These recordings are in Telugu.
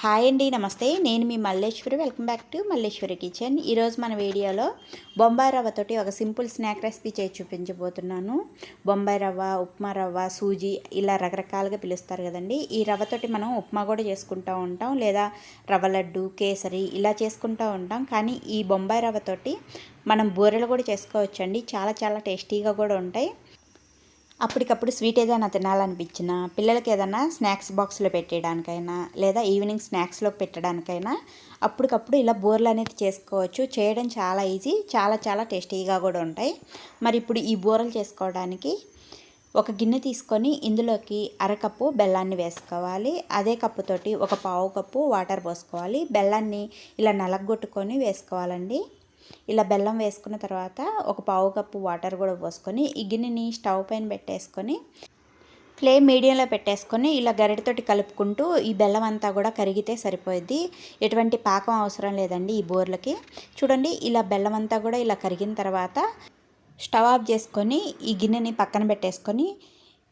హాయ్ అండి నమస్తే. నేను మీ Malleswari. Welcome back to Malleswari kitchen. ఈరోజు మన వీడియోలో బొంబాయి రవ్వతోటి ఒక సింపుల్ స్నాక్ రెసిపీ చేసి చూపించబోతున్నాను. బొంబాయి రవ్వ ఉప్మా రవ్వ సూజీ ఇలా రకరకాలుగా పిలుస్తారు కదండి. ఈ రవ్వతోటి మనం ఉప్మా కూడా చేసుకుంటూ ఉంటాం లేదా రవ్వ లడ్డు కేసరి ఇలా చేసుకుంటూ ఉంటాం. కానీ ఈ బొంబాయి రవ్వతోటి మనం బూరెలు కూడా చేసుకోవచ్చండి. చాలా చాలా టేస్టీగా కూడా ఉంటాయి. అప్పటికప్పుడు స్వీట్ ఏదైనా తినాలనిపించిన పిల్లలకి ఏదైనా స్నాక్స్ బాక్స్లో పెట్టడానికైనా లేదా ఈవినింగ్ స్నాక్స్లో పెట్టడానికైనా అప్పటికప్పుడు ఇలా బూరెలు అనేది చేసుకోవచ్చు. చేయడం చాలా ఈజీ చాలా చాలా టేస్టీగా కూడా ఉంటాయి. మరి ఇప్పుడు ఈ బూరెలు చేసుకోవడానికి ఒక గిన్నె తీసుకొని ఇందులోకి అరకప్పు బెల్లాన్ని వేసుకోవాలి. అదే కప్పుతోటి ఒక పావు కప్పు వాటర్ పోసుకోవాలి. బెల్లాన్ని ఇలా నలగొట్టుకొని వేసుకోవాలండి. ఇలా బెల్లం వేసుకున్న తర్వాత ఒక పావు కప్పు వాటర్ కూడా పోసుకొని ఈ గిన్నెని స్టవ్ పైన పెట్టేసుకొని ఫ్లేమ్ మీడియంలో పెట్టేసుకొని ఇలా గరిటతోటి కలుపుకుంటూ ఈ బెల్లం అంతా కూడా కరిగితే సరిపోద్ది ఎటువంటి పాకం అవసరం లేదండి ఈ బోర్లకి. చూడండి ఇలా బెల్లం అంతా కూడా ఇలా కరిగిన తర్వాత స్టవ్ ఆఫ్ చేసుకొని ఈ గిన్నెని పక్కన పెట్టేసుకొని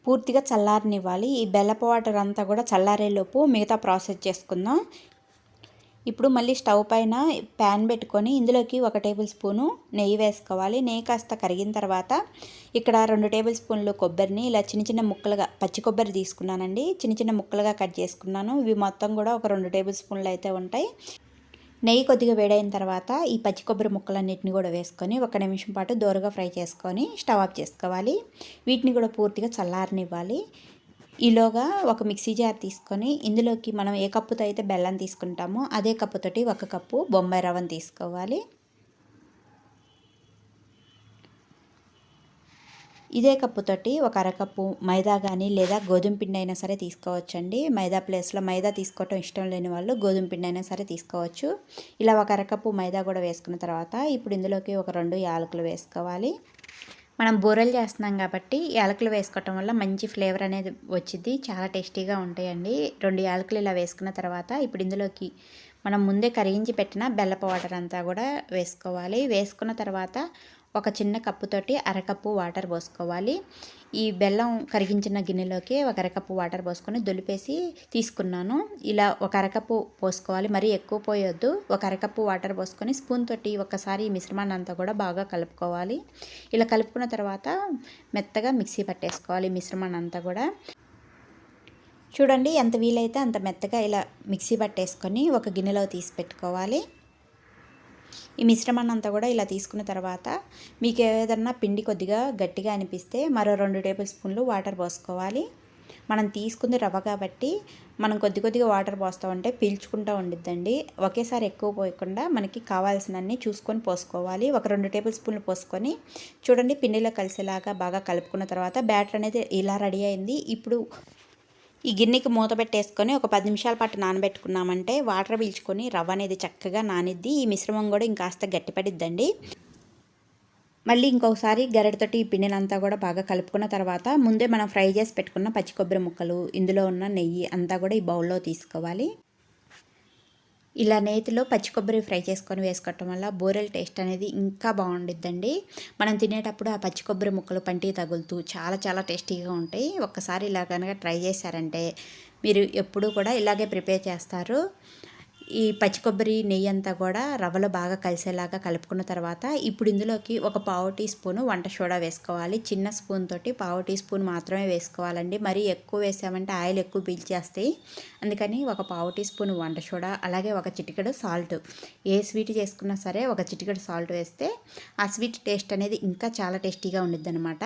పూర్తిగా చల్లారనివ్వాలి. ఈ బెల్లపు వాటర్ అంతా కూడా చల్లారేలోపు మిగతా ప్రాసెస్ చేసుకుందాం. ఇప్పుడు మళ్ళీ స్టవ్ పైన ప్యాన్ పెట్టుకొని ఇందులోకి ఒక టేబుల్ స్పూను నెయ్యి వేసుకోవాలి. నెయ్యి కాస్త కరిగిన తర్వాత ఇక్కడ రెండు టేబుల్ స్పూన్లు కొబ్బరిని ఇలా చిన్న చిన్న ముక్కలుగా పచ్చి కొబ్బరి తీసుకున్నానండి. చిన్న చిన్న ముక్కలుగా కట్ చేసుకున్నాను. ఇవి మొత్తం కూడా ఒక రెండు టేబుల్ స్పూన్లు అయితే ఉంటాయి. నెయ్యి కొద్దిగా వేడైన తర్వాత ఈ పచ్చి కొబ్బరి ముక్కలన్నిటిని కూడా వేసుకొని ఒక నిమిషం పాటు దోరగా ఫ్రై చేసుకొని స్టవ్ ఆఫ్ చేసుకోవాలి. వీటిని కూడా పూర్తిగా చల్లారనివ్వాలి. ఈలోగా ఒక మిక్సీ జార్ తీసుకొని ఇందులోకి మనం ఏ కప్పుతో అయితే బెల్లం తీసుకుంటామో అదే కప్పుతోటి ఒక కప్పు బొంబాయి రవ్వను తీసుకోవాలి. ఇదే కప్పుతోటి ఒక అరకప్పు మైదా కానీ లేదా గోధుమ పిండి అయినా సరే తీసుకోవచ్చండి. మైదా ప్లేస్లో మైదా తీసుకోవటం ఇష్టం లేని వాళ్ళు గోధుమ పిండి అయినా సరే తీసుకోవచ్చు. ఇలా ఒక అరకప్పు మైదా కూడా వేసుకున్న తర్వాత ఇప్పుడు ఇందులోకి ఒక రెండు యాలకులు వేసుకోవాలి. మనం బూరెలు చేస్తున్నాం కాబట్టి యాలకులు వేసుకోవటం వల్ల మంచి ఫ్లేవర్ అనేది వచ్చింది చాలా టేస్టీగా ఉంటాయండి. రెండు యాలకులు ఇలా వేసుకున్న తర్వాత ఇప్పుడు ఇందులోకి మనం ముందే కరిగించి పెట్టిన బెల్లపు వాటర్ అంతా కూడా వేసుకోవాలి. వేసుకున్న తర్వాత ఒక చిన్న కప్పుతోటి అరకప్పు వాటర్ పోసుకోవాలి. ఈ బెల్లం కరిగించిన గిన్నెలోకి ఒక అరకప్పు వాటర్ పోసుకొని దులిపేసి తీసుకున్నాను. ఇలా ఒక అరకప్పు పోసుకోవాలి. మరీ ఎక్కువ పోయొద్దు. ఒక అరకప్పు వాటర్ పోసుకొని స్పూన్ తోటి ఒకసారి ఈ మిశ్రమాన్ని అంతా కూడా బాగా కలుపుకోవాలి. ఇలా కలుపుకున్న తర్వాత మెత్తగా మిక్సీ పట్టేసుకోవాలి మిశ్రమాన్ని అంతా కూడా. చూడండి ఎంత వీలైతే అంత మెత్తగా ఇలా మిక్సీ పట్టేసుకొని ఒక గిన్నెలో తీసి పెట్టుకోవాలి. ఈ మిశ్రమాన్ని అంతా కూడా ఇలా తీసుకున్న తర్వాత మీకు ఏదన్నా పిండి కొద్దిగా గట్టిగా అనిపిస్తే మరో రెండు టేబుల్ స్పూన్లు వాటర్ పోసుకోవాలి. మనం తీసుకుంది రవ్వ కాబట్టి మనం కొద్ది కొద్దిగా వాటర్ పోస్తూ ఉంటే పీల్చుకుంటూ ఉండిద్దండి. ఒకేసారి ఎక్కువ పోయకుండా మనకి కావాల్సినన్ని చూసుకొని పోసుకోవాలి. ఒక రెండు టేబుల్ స్పూన్లు పోసుకొని చూడండి పిండిలో కలిసేలాగా బాగా కలుపుకున్న తర్వాత బ్యాటర్ అనేది ఇలా రెడీ అయింది. ఇప్పుడు ఈ గిన్నెకి మూత పెట్టేసుకొని ఒక పది నిమిషాల పాటు నానబెట్టుకున్నామంటే వాటర్ పీల్చుకొని రవ్వ అనేది చక్కగా నానిద్ది. ఈ మిశ్రమం కూడా ఇంకాస్త గట్టిపడిద్దండి. మళ్ళీ ఇంకొకసారి గరిటతోటి ఈ పిండినంతా కూడా బాగా కలుపుకున్న తర్వాత ముందే మనం ఫ్రై చేసి పెట్టుకున్న పచ్చి కొబ్బరి ముక్కలు ఇందులో ఉన్న నెయ్యి అంతా కూడా ఈ బౌల్లో తీసుకోవాలి. ఇలా నేతిలో పచ్చి కొబ్బరి ఫ్రై చేసుకొని వేసుకోవటం వల్ల బోరెల్ టేస్ట్ అనేది ఇంకా బాగుండిద్దండి. మనం తినేటప్పుడు ఆ పచ్చి కొబ్బరి ముక్కలు పంటికి తగులుతూ చాలా చాలా టేస్టీగా ఉంటాయి. ఒక్కసారి ఇలా కనుక ట్రై చేశారంటే మీరు ఎప్పుడూ కూడా ఇలాగే ప్రిపేర్ చేస్తారు. ఈ పచ్చి కొబ్బరి నెయ్యి అంతా కూడా రవ్వలో బాగా కలిసేలాగా కలుపుకున్న తర్వాత ఇప్పుడు ఇందులోకి ఒక పావు టీ స్పూను వంట సోడా వేసుకోవాలి. చిన్న స్పూన్ తోటి పావు టీ స్పూన్ మాత్రమే వేసుకోవాలండి. మరి ఎక్కువ వేసామంటే ఆయిల్ ఎక్కువ పీల్చేస్తాయి. అందుకని ఒక పావు టీ స్పూన్ వంట సోడా అలాగే ఒక చిటికెడు సాల్ట్. ఏ స్వీట్ చేసుకున్నా సరే ఒక చిటికెడు సాల్ట్ వేస్తే ఆ స్వీట్ టేస్ట్ అనేది ఇంకా చాలా టేస్టీగా ఉండిద్ది అనమాట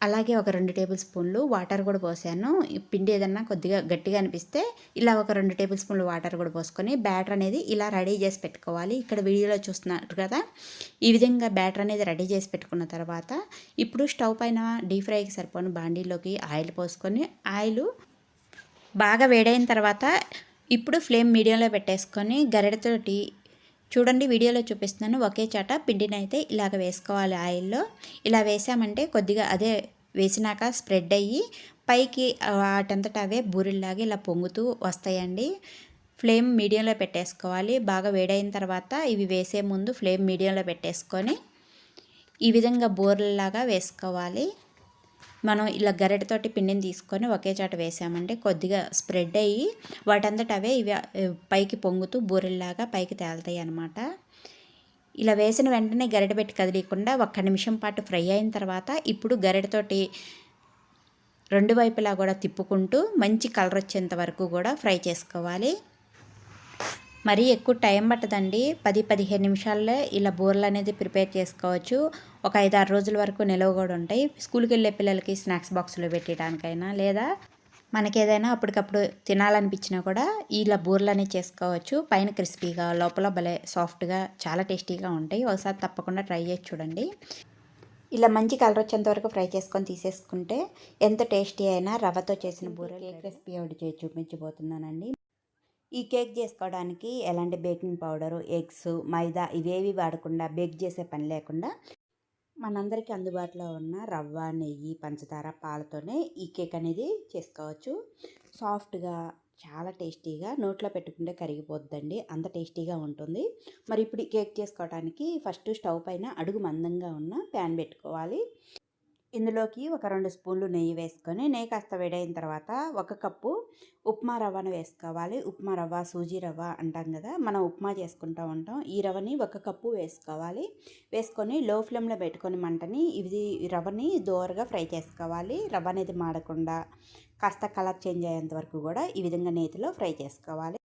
అలాగే ఒక రెండు టేబుల్ స్పూన్లు వాటర్ కూడా పోసాను. పిండి ఏదన్నా కొద్దిగా గట్టిగా అనిపిస్తే ఇలా ఒక రెండు టేబుల్ స్పూన్లు వాటర్ కూడా పోసుకొని బ్యాటర్ అనేది ఇలా రెడీ చేసి పెట్టుకోవాలి. ఇక్కడ వీడియోలో చూస్తున్నారు కదా ఈ విధంగా బ్యాటర్ అనేది రెడీ చేసి పెట్టుకున్న తర్వాత ఇప్పుడు స్టవ్ పైన డీప్ ఫ్రైకి సరిపోయిన బాండీలోకి ఆయిల్ పోసుకొని ఆయిల్ బాగా వేడైన తర్వాత ఇప్పుడు ఫ్లేమ్ మీడియంలో పెట్టేసుకొని గరిడతోటి చూడండి వీడియోలో చూపిస్తున్నాను ఒకే చాట పిండిని అయితే ఇలాగ వేసుకోవాలి ఆయిల్లో. ఇలా వేసామంటే కొద్దిగా అదే వేసినాక స్ప్రెడ్ అయ్యి పైకి వాటంతట అవే బూరెల్లాగా ఇలా పొంగుతూ వస్తాయండి. ఫ్లేమ్ మీడియంలో పెట్టేసుకోవాలి. బాగా వేడైన తర్వాత ఇవి వేసే ముందు ఫ్లేమ్ మీడియంలో పెట్టేసుకొని ఈ విధంగా బూరెల్లాగా వేసుకోవాలి. మనం ఇలా గరిటతోటి పిండిని తీసుకొని ఒకే చాట వేసామంటే కొద్దిగా స్ప్రెడ్ అయ్యి వాటంతట అవే ఇవి పైకి పొంగుతూ బూరెల్లాగా పైకి తేలుతాయి అన్నమాట. ఇలా వేసిన వెంటనే గరిట పెట్టి కదిలియకుండా ఒక్క నిమిషం పాటు ఫ్రై అయిన తర్వాత ఇప్పుడు గరిటతోటి రెండు వైపులా కూడా తిప్పుకుంటూ మంచి కలర్ వచ్చేంత వరకు కూడా ఫ్రై చేసుకోవాలి. మరీ ఎక్కువ టైం పట్టదండి. పది పదిహేను నిమిషాల్లో ఇలా బూరలు అనేది ప్రిపేర్ చేసుకోవచ్చు. ఒక ఐదు ఆరు రోజుల వరకు నిలవ కూడా ఉంటాయి. స్కూల్కి వెళ్ళే పిల్లలకి స్నాక్స్ బాక్స్లో పెట్టడానికైనా లేదా మనకి ఏదైనా అప్పటికప్పుడు తినాలనిపించినా కూడా ఇలా బూరలు అనేవి చేసుకోవచ్చు. పైన క్రిస్పీగా లోపల భలే సాఫ్ట్గా చాలా టేస్టీగా ఉంటాయి. ఒకసారి తప్పకుండా ట్రై చేసి చూడండి. ఇలా మంచి కలర్ వచ్చేంత వరకు ఫ్రై చేసుకొని తీసేసుకుంటే ఎంత టేస్టీ అయినా రవ్వతో చేసిన బూరెలు కేక్ రెసిపీ ఒకటి చేసి చూపించబోతున్నానండి. ఈ కేక్ చేసుకోవడానికి ఎలాంటి బేకింగ్ పౌడరు ఎగ్స్ మైదా ఇవేవి వాడకుండా బేక్ చేసే పని లేకుండా మనందరికీ అందుబాటులో ఉన్న రవ్వ నెయ్యి పంచదార పాలతోనే ఈ కేక్ అనేది చేసుకోవచ్చు. సాఫ్ట్గా చాలా టేస్టీగా నోట్లో పెట్టుకుంటే కరిగిపోద్దండి. అంత టేస్టీగా ఉంటుంది. మరి ఇప్పుడు ఈ కేక్ చేసుకోవడానికి ఫస్ట్ స్టవ్ పైన అడుగు మందంగా ఉన్న ప్యాన్ పెట్టుకోవాలి. ఇందులోకి ఒక రెండు స్పూన్లు నెయ్యి వేసుకొని నెయ్యి కాస్త వేడైన తర్వాత ఒక కప్పు ఉప్మా రవ్వను వేసుకోవాలి. ఉప్మా రవ్వ సూజీ రవ్వ అంటాం కదా మనం ఉప్మా చేసుకుంటూ ఉంటాం. ఈ రవ్వని ఒక కప్పు వేసుకోవాలి. వేసుకొని లో ఫ్లేమ్లో పెట్టుకొని మంటని ఇది రవ్వని దోరగా ఫ్రై చేసుకోవాలి. రవ్వ అనేది మాడకుండా కాస్త కలర్ చేంజ్ అయ్యేంత వరకు కూడా ఈ విధంగా నేతిలో ఫ్రై చేసుకోవాలి.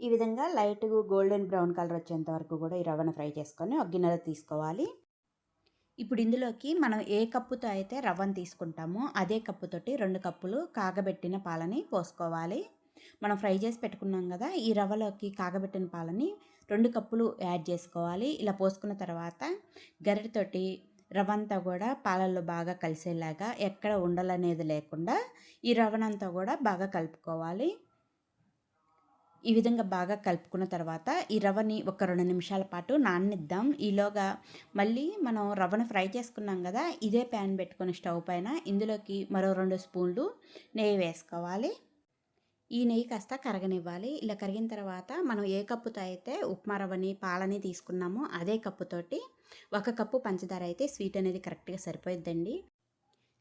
ఈ విధంగా లైట్ గోల్డెన్ బ్రౌన్ కలర్ వచ్చేంత వరకు కూడా ఈ రవ్వను ఫ్రై చేసుకొని ఒక గిన్నెలో తీసుకోవాలి. ఇప్పుడు ఇందులోకి మనం ఏ కప్పుతో అయితే రవ్వను తీసుకుంటామో అదే కప్పుతోటి రెండు కప్పులు కాగబెట్టిన పాలని పోసుకోవాలి. మనం ఫ్రై చేసి పెట్టుకున్నాం కదా ఈ రవ్వలోకి కాగబెట్టిన పాలని రెండు కప్పులు యాడ్ చేసుకోవాలి. ఇలా పోసుకున్న తర్వాత గరిటతోటి రవ్వంతా కూడా పాలల్లో బాగా కలిసేలాగా ఎక్కడ ఉండలనేది లేకుండా ఈ రవ్వనంతా కూడా బాగా కలుపుకోవాలి. ఈ విధంగా బాగా కలుపుకున్న తర్వాత ఈ రవ్వని ఒక రెండు నిమిషాల పాటు నాననిద్దాం ఈలోగా మళ్ళీ మనం రవ్వను ఫ్రై చేసుకున్నాం కదా ఇదే ప్యాన్ పెట్టుకుని స్టవ్ పైన ఇందులోకి మరో రెండు స్పూన్లు నెయ్యి వేసుకోవాలి. ఈ నెయ్యి కాస్త కరగనివ్వాలి. ఇలా కరిగిన తర్వాత మనం ఏ కప్పుతో అయితే ఉప్మా రవ్వని పాలని తీసుకున్నామో అదే కప్పుతోటి ఒక కప్పు పంచదార అయితే స్వీట్ అనేది కరెక్ట్గా సరిపోయిద్దండి.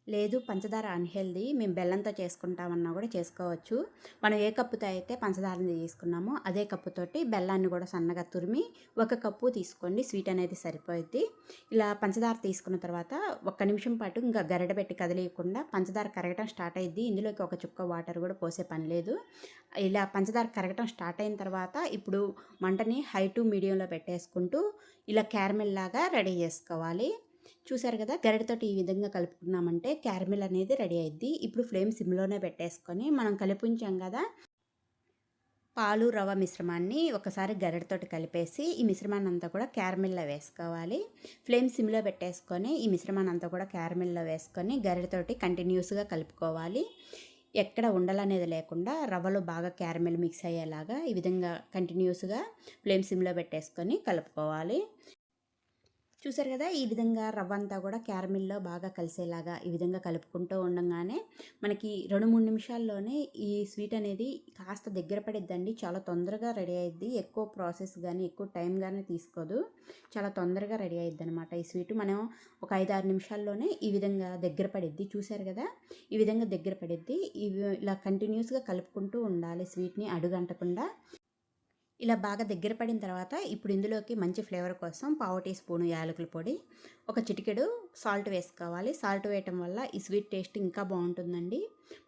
లేదు పంచదార అన్హెల్దీ మేము బెల్లంతో చేసుకుంటామన్నా కూడా చేసుకోవచ్చు. మనం ఏ కప్పుతో అయితే పంచదారని తీసుకున్నామో అదే కప్పుతోటి బెల్లాన్ని కూడా సన్నగా తురిమి ఒక కప్పు తీసుకోండి స్వీట్ అనేది సరిపోద్ది ఇలా పంచదార తీసుకున్న తర్వాత ఒక్క నిమిషం పాటు ఇంకా గరిడ పెట్టి కదిలేయకుండా పంచదార కరగటం స్టార్ట్ అయ్యింది ఇందులోకి ఒక చుక్క వాటర్ కూడా పోసే పని లేదు. ఇలా పంచదార కరగటం స్టార్ట్ అయిన తర్వాత ఇప్పుడు మంటని హై టు మీడియంలో పెట్టేసుకుంటూ ఇలా క్యారమెల్ లాగా రెడీ చేసుకోవాలి. చూసారు కదా గరిటతోటి ఈ విధంగా కలుపుకున్నామంటే క్యారమిల్ అనేది రెడీ అయింది ఇప్పుడు ఫ్లేమ్ సిమ్లోనే పెట్టేసుకొని మనం కలిపించాం కదా పాలు రవ్వ మిశ్రమాన్ని ఒకసారి గరిటతోటి కలిపేసి ఈ మిశ్రమాన్ని అంతా కూడా క్యారమిల్లో వేసుకోవాలి. ఫ్లేమ్ సిమ్లో పెట్టేసుకొని ఈ మిశ్రమాన్ని అంతా కూడా క్యారమిల్లో వేసుకొని గరిటతోటి కంటిన్యూస్గా కలుపుకోవాలి. ఎక్కడ ఉండాలనేది లేకుండా రవ్వలో బాగా క్యారమిల్ మిక్స్ అయ్యేలాగా ఈ విధంగా కంటిన్యూస్గా ఫ్లేమ్ సిమ్లో పెట్టేసుకొని కలుపుకోవాలి. చూసారు కదా? ఈ విధంగా రవ్వ అంతా కూడా క్యారమిల్లో బాగా కలిసేలాగా ఈ విధంగా కలుపుకుంటూ ఉండగానే మనకి రెండు మూడు నిమిషాల్లోనే ఈ స్వీట్ అనేది కాస్త దగ్గర పడిద్దండి. చాలా తొందరగా రెడీ అయ్యిద్ది ఎక్కువ ప్రాసెస్ కానీ ఎక్కువ టైం కానీ తీసుకోదు. చాలా తొందరగా రెడీ అయ్యిద్ది అనమాట ఈ స్వీట్. మనం ఒక ఐదు ఆరు నిమిషాల్లోనే ఈ విధంగా దగ్గర పడిద్ది. చూసారు కదా? ఈ విధంగా దగ్గర పడిద్ది. ఇవి ఇలా కంటిన్యూస్గా కలుపుకుంటూ ఉండాలి స్వీట్ని అడుగంటకుండా. ఇలా బాగా దగ్గర పడిన తర్వాత ఇప్పుడు ఇందులోకి మంచి ఫ్లేవర్ కోసం పావు టీ స్పూను యాలకుల పొడి ఒక చిటికెడు సాల్ట్ వేసుకోవాలి. సాల్ట్ వేయటం వల్ల ఈ స్వీట్ టేస్ట్ ఇంకా బాగుంటుందండి.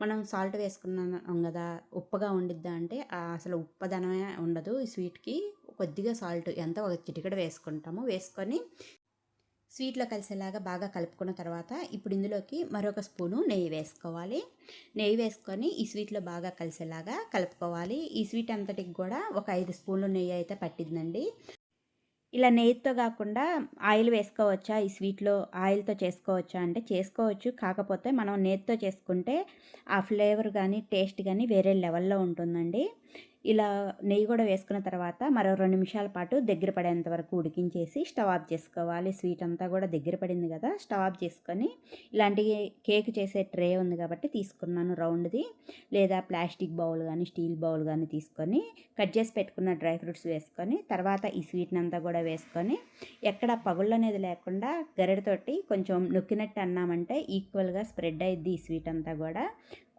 మనం సాల్ట్ వేసుకున్నాం కదా ఉప్పగా ఉండిద్దా అంటే అసలు ఉప్పదనమే ఉండదు ఈ స్వీట్కి. కొద్దిగా సాల్ట్ ఎంత? ఒక చిటికెడు వేసుకుంటాము. వేసుకొని స్వీట్లో కలిసేలాగా బాగా కలుపుకున్న తర్వాత ఇప్పుడు ఇందులోకి మరొక స్పూను నెయ్యి వేసుకోవాలి. నెయ్యి వేసుకొని ఈ స్వీట్లో బాగా కలిసేలాగా కలుపుకోవాలి. ఈ స్వీట్ అంతటికి కూడా ఒక ఐదు స్పూన్లు నెయ్యి అయితే పట్టిందండి. ఇలా నెయ్యితో కాకుండా ఆయిల్ వేసుకోవచ్చా? ఈ స్వీట్లో ఆయిల్తో చేసుకోవచ్చా అంటే చేసుకోవచ్చు. కాకపోతే మనం నెయ్యితో చేసుకుంటే ఆ ఫ్లేవర్ కానీ టేస్ట్ కానీ వేరే లెవెల్లో ఉంటుందండి. ఇలా నెయ్యి కూడా వేసుకున్న తర్వాత మరో రెండు నిమిషాల పాటు దగ్గర పడేంత వరకు ఉడికించేసి స్టవ్ ఆఫ్ చేసుకోవాలి. స్వీట్ అంతా కూడా దగ్గర పడింది కదా స్టవ్ ఆఫ్ చేసుకొని ఇలాంటి కేక్ చేసే ట్రే ఉంది కాబట్టి తీసుకున్నాను రౌండ్ది. లేదా ప్లాస్టిక్ బౌల్ కానీ స్టీల్ బౌల్ కానీ తీసుకొని కట్ చేసి పెట్టుకున్న డ్రై ఫ్రూట్స్ వేసుకొని తర్వాత ఈ స్వీట్ని అంతా కూడా వేసుకొని ఎక్కడ పగుళ్ళు అనేది లేకుండా గరెడతోటి కొంచెం నొక్కినట్టు అన్నామంటే ఈక్వల్గా స్ప్రెడ్ అయ్యిద్ది ఈ స్వీట్ అంతా కూడా.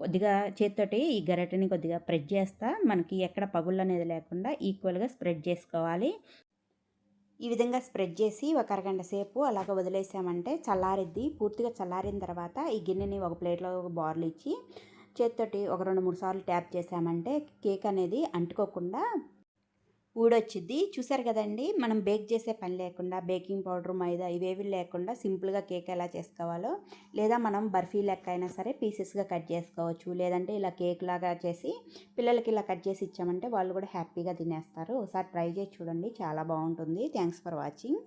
కొద్దిగా చేతితోటి ఈ గరిటెని కొద్దిగా స్ప్రెడ్ చేస్తా. మనకి ఎక్కడ పగుళ్ళు అనేది లేకుండా ఈక్వల్గా స్ప్రెడ్ చేసుకోవాలి. ఈ విధంగా స్ప్రెడ్ చేసి ఒక అరగంట సేపు అలాగ వదిలేసామంటే చల్లారిద్ది. పూర్తిగా చల్లారిన తర్వాత ఈ గిన్నెని ఒక ప్లేట్లో ఒక బార్లు ఇచ్చి చేతితోటి ఒక రెండు మూడు సార్లు ట్యాప్ చేసామంటే కేక్ అనేది అంటుకోకుండా ఊడొచ్చిద్ది. చూసారు కదండి మనం బేక్ చేసే పని లేకుండా బేకింగ్ పౌడర్ మైదా ఇవేవి లేకుండా సింపుల్గా కేక్ ఎలా చేసుకోవాలో లేదా మనం బర్ఫీ లెక్క అయినా సరే పీసెస్గా కట్ చేసుకోవచ్చు లేదంటే ఇలా కేక్ లాగా చేసి పిల్లలకి ఇలా కట్ చేసి ఇచ్చామంటే వాళ్ళు కూడా హ్యాపీగా తినేస్తారు. ఒకసారి ట్రై చేసి చూడండి చాలా బాగుంటుంది. Thanks for watching.